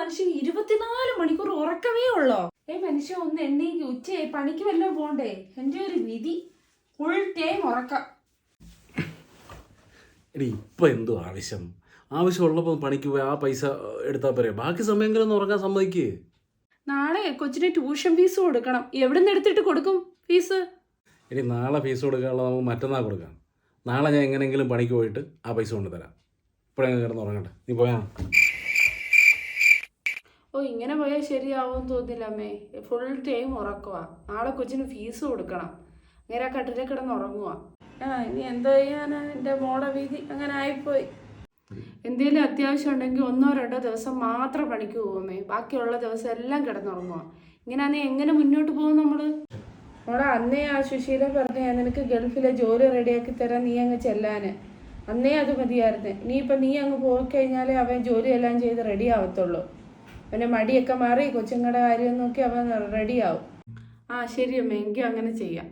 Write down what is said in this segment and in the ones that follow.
മനുഷ്യൻ ഇരുപത്തിനാല് മണിക്കൂർ ഉറക്കമേ ഉള്ളോ? ഏ മനുഷ്യൻ ഒന്ന് എണ്ണീക്ക് ഉച്ചയായി. പണിക്ക് വല്ലതും പോണ്ടേ? എന്റെ ഒരു വിധി. ഫുൾ ടൈം ഉറക്കം. എടി ഇപ്പം എന്തോ ആവശ്യം? ആവശ്യമുള്ളപ്പോൾ പണിക്ക് പോയി ആ പൈസ എടുത്താ പോരെ. ബാക്കി സമയങ്ങളൊന്നും ഉറങ്ങാൻ സമ്മതിക്കേ. നാളെ കൊച്ചിന് ട്യൂഷൻ ഫീസ് കൊടുക്കണം. എവിടെ നിന്ന് എടുത്തിട്ട് കൊടുക്കും ഫീസ്? ഇനി നാളെ ഫീസ് കൊടുക്കാനുള്ള നമുക്ക് മറ്റന്നാൾ കൊടുക്കാം. നാളെ ഞാൻ എങ്ങനെയെങ്കിലും പണിക്ക് പോയിട്ട് ആ പൈസ കൊണ്ടുതരാം. ഇപ്പോഴെങ്ങനെ കിടന്ന് ഉറങ്ങട്ടെ. നീ പോയാ? ഓ ഇങ്ങനെ പോയാൽ ശരിയാവും തോന്നില്ല അമ്മേ. ഫുൾ ടൈം ഉറക്കുക നാളെ കൊച്ചിന് ഫീസ് കൊടുക്കണം. അങ്ങനെ ആ കട്ടിലെ കിടന്ന് ഉറങ്ങുക ആ ഇനി എന്താ ചെയ്യാനാ? എന്റെ മോളെ വീതി അങ്ങനെ ആയിപ്പോയി. എന്തെങ്കിലും അത്യാവശ്യം ഉണ്ടെങ്കിൽ ഒന്നോ രണ്ടോ ദിവസം മാത്രം പണിക്ക് പോകുമേ ബാക്കിയുള്ള ദിവസം എല്ലാം കിടന്നുറങ്ങുക ഇങ്ങനെ നീ എങ്ങനെ മുന്നോട്ട് പോകും നമ്മൾ? മോളെ അന്നേ ആ സുശീല പറഞ്ഞ നിനക്ക് ഗൾഫിലെ ജോലി റെഡിയാക്കി തരാൻ നീ അങ്ങ് ചെല്ലാന്. അന്നേ അത് മതിയായിരുന്നു. ഇനിയിപ്പോൾ നീ അങ്ങ് പോയി കഴിഞ്ഞാലേ അവൻ ജോലിയെല്ലാം ചെയ്ത് റെഡി ആവത്തുള്ളൂ. അവന്റെ മടിയൊക്കെ മാറി കൊച്ചുങ്ങളുടെ കാര്യം നോക്കി അവൻ റെഡിയാവും. ആ ശരി അമ്മ എങ്കിൽ അങ്ങനെ ചെയ്യാം.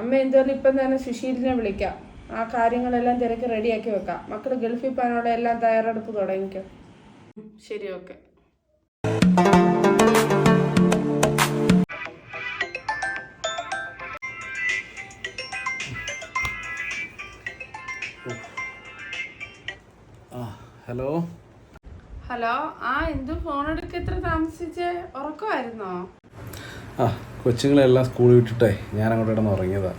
അമ്മ എന്തായാലും ഇപ്പം തന്നെ സുശീലിനെ വിളിക്കാം. ആ കാര്യങ്ങളെല്ലാം തിരക്ക് റെഡിയാക്കി വെക്കാം. മക്കൾ ഗൾഫിൽ പോകാനുള്ള എല്ലാം തയ്യാറെടുപ്പ് തുടങ്ങിക്കോ. ശരി ഓക്കെ. ആ ഹലോ. ഹലോ? ആ എന്തു ഫോൺ എടുക്ക എത്ര താമസിച്ചേ? ഉറക്കമായിരുന്നോ? ആ കൊച്ചുങ്ങളെല്ലാം സ്കൂളിൽ വിട്ടിട്ടേ ഞാൻ അങ്ങോട്ട് കിടന്ന് ഉറങ്ങിയതാ.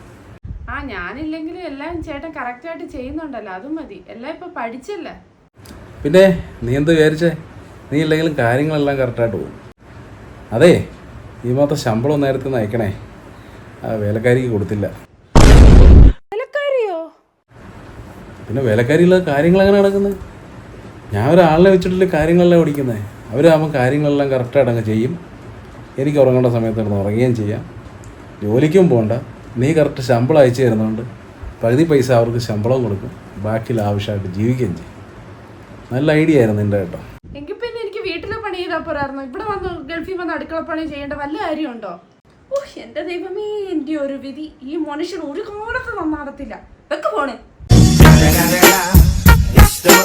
ആ ഞാനില്ലെങ്കിലും എല്ലാം ചേട്ടൻ കറക്റ്റായിട്ട് ചെയ്യുന്നുണ്ടല്ലോ അതും മതി. എല്ലാം ഇപ്പൊ പഠിച്ചല്ലേ? പിന്നെ നീ എന്ത് വിചാരിച്ചേ? നീ ഇല്ലെങ്കിലും കാര്യങ്ങളെല്ലാം കറക്റ്റായിട്ട് പോകും. അതെ ഈ മാത്രം ശമ്പളം നേരത്തെ നയിക്കണേ. ആ വേലക്കാരിക്ക് കൊടുത്തില്ല. വേലക്കാരിയോ? പിന്നെ വേലക്കാരിയുള്ള കാര്യങ്ങൾ എങ്ങനെ നടക്കുന്നത് ഞാൻ ഒരാളിനെ വെച്ചിട്ടില്ല കാര്യങ്ങളെല്ലാം ഓടിക്കുന്നത് അവരാകുമ്പോൾ കാര്യങ്ങളെല്ലാം കറക്റ്റായിട്ട് അങ്ങ് ചെയ്യും. എനിക്ക് ഉറങ്ങേണ്ട സമയത്ത് കിടന്ന് ഉറങ്ങുകയും ചെയ്യാം. ജോലിക്കും പോകണ്ട നീ കറക്റ്റ് ശമ്പളം അയച്ചു തരുന്നുണ്ട് പകുതി പൈസ അവർക്ക് ശമ്പളം കൊടുക്കും. ബാക്കി ലാവശ്യമായിട്ട് ജീവിക്കുകയും ചെയ്യും. നല്ല ഐഡിയ ആയിരുന്നു എന്റെ കേട്ടോ. എങ്കിൽ പിന്നെ എനിക്ക് വീട്ടിലെ പണി ചെയ്താൽ പോരായിരുന്നു. ഇവിടെ വന്ന് ഗൾഫിൽ വന്ന് അടുക്കള പണി ചെയ്യേണ്ട വല്ല കാര്യമുണ്ടോ? ഓ എന്റെ ദൈവമേ എന്റെ ഒരു വിധി. ഈ മനുഷ്യൻ ഒരു കാലത്ത് നന്നാടത്തില്ല വെക്ക് പോണ്